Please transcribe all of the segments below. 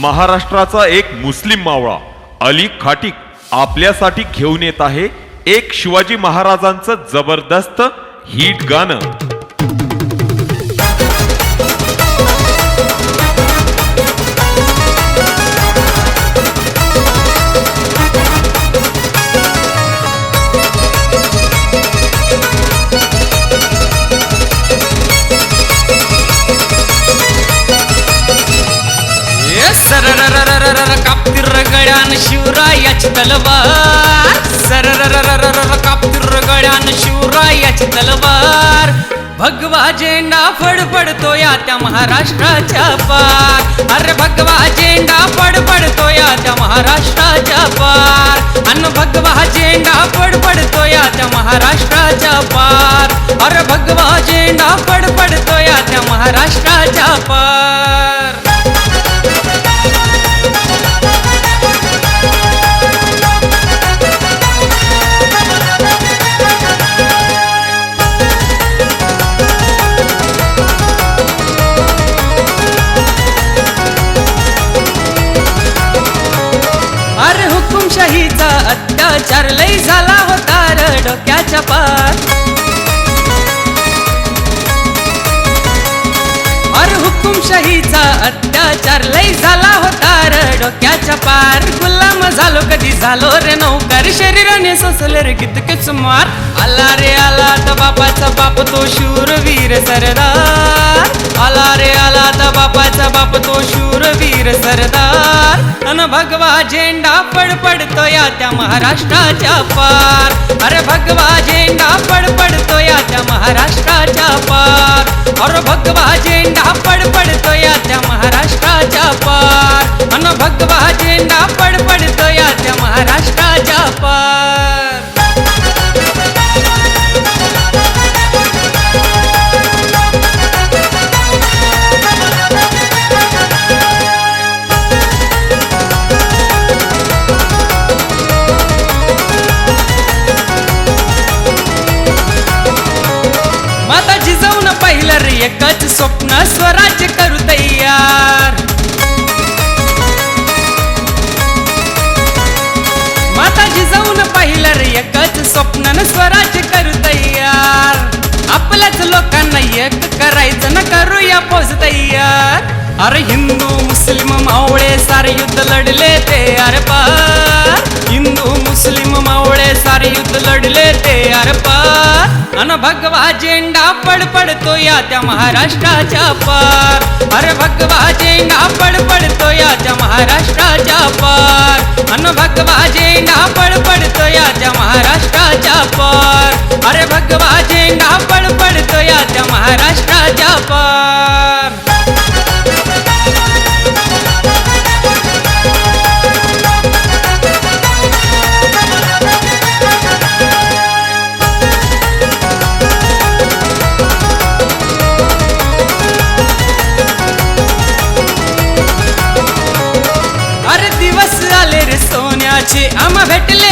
महाराष्ट्राचा एक मुस्लिम मावळा अली खाटिक आपल्यासाठी घेऊन येत आहे एक शिवाजी महाराजांचं जबरदस्त हिट गाणं. गळ्यान शिवरायाची तलवार. सरर कापतुर गळ्यान शिवरायाची तलवार. भगवा झेंडा फडफडतो या त्या महाराष्ट्राच्या पार. अरे भगवा झेंडा फडफडतो या त्या महाराष्ट्राच्या पार. अन भगवा झेंडा फडफडतो या त्या महाराष्ट्राच्या पार. अरे भगवा झेंडा फडफडतो या त्या महाराष्ट्राच्या पार. चार लई झाला होता र डोक्याच्या पार. अरे हुकुमशाहीचा अत्याचार लई झाला होता र डोक्याच्या पार. गुलाम झालो कधी झालो रे नौकर? शरीराने सोसले रे कितकेच मार आला रे आला तर बापाचा बाप तो शूरवीर सरदार. बाप तो शूरवीर सरदार. अन भगवा झेंडा पडपडतो या त्या महाराष्ट्राच्या पार. अरे भगवा झेंडा पडपडतो या त्या महाराष्ट्राच्या पार. अरे भगवा झेंडा पडपडतो या त्या महाराष्ट्राच्या पार. अन भगवा झेंडा पडपडतो पडतो एकच स्वप्न स्वराज्य करू तयार. माता जाऊन पाहिलं रे एकच स्वप्न स्वराज्य करू तयार. आपल्याच लोकांना एक करायचं ना करूया पोच तयार. अरे हिंदू मुस्लिम मावळे सारे युद्ध लढले ते अरे पा अन भगवा झेंडा पडपडतो या त्या महाराष्ट्राच्या पार. अरे भगवा झेंडा पडपडतो या त्या महाराष्ट्राच्या पार. अन भगवा झेंडा पडपडतो या त्या महाराष्ट्राच्या पार. अरे भगवा झेंडा पडपडतो या त्या महाराष्ट्राच्या पार. ஆச்சு ஆமா வெட்டில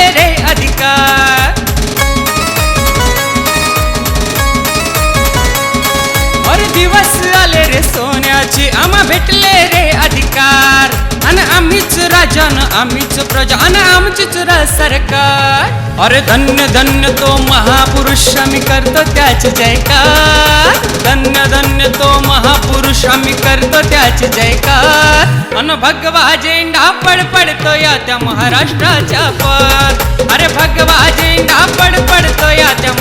दिवस आले रे सोन्याचे. आम्हा भेटले रे अधिकार. आणि आम्हीच राजान आम्हीच प्रजा. आणि आमचीच रा सरकार. अरे धन्य धन्य तो महापुरुष आम्ही करतो त्याचे जयकार. धन्य धन्य तो महापुरुष आम्ही करतो त्याचे जयकार. अन भगवा झेंडा पड पडतो या त्या महाराष्ट्राच्या पार. अरे भगवा झेंडा पड पडतो या त्या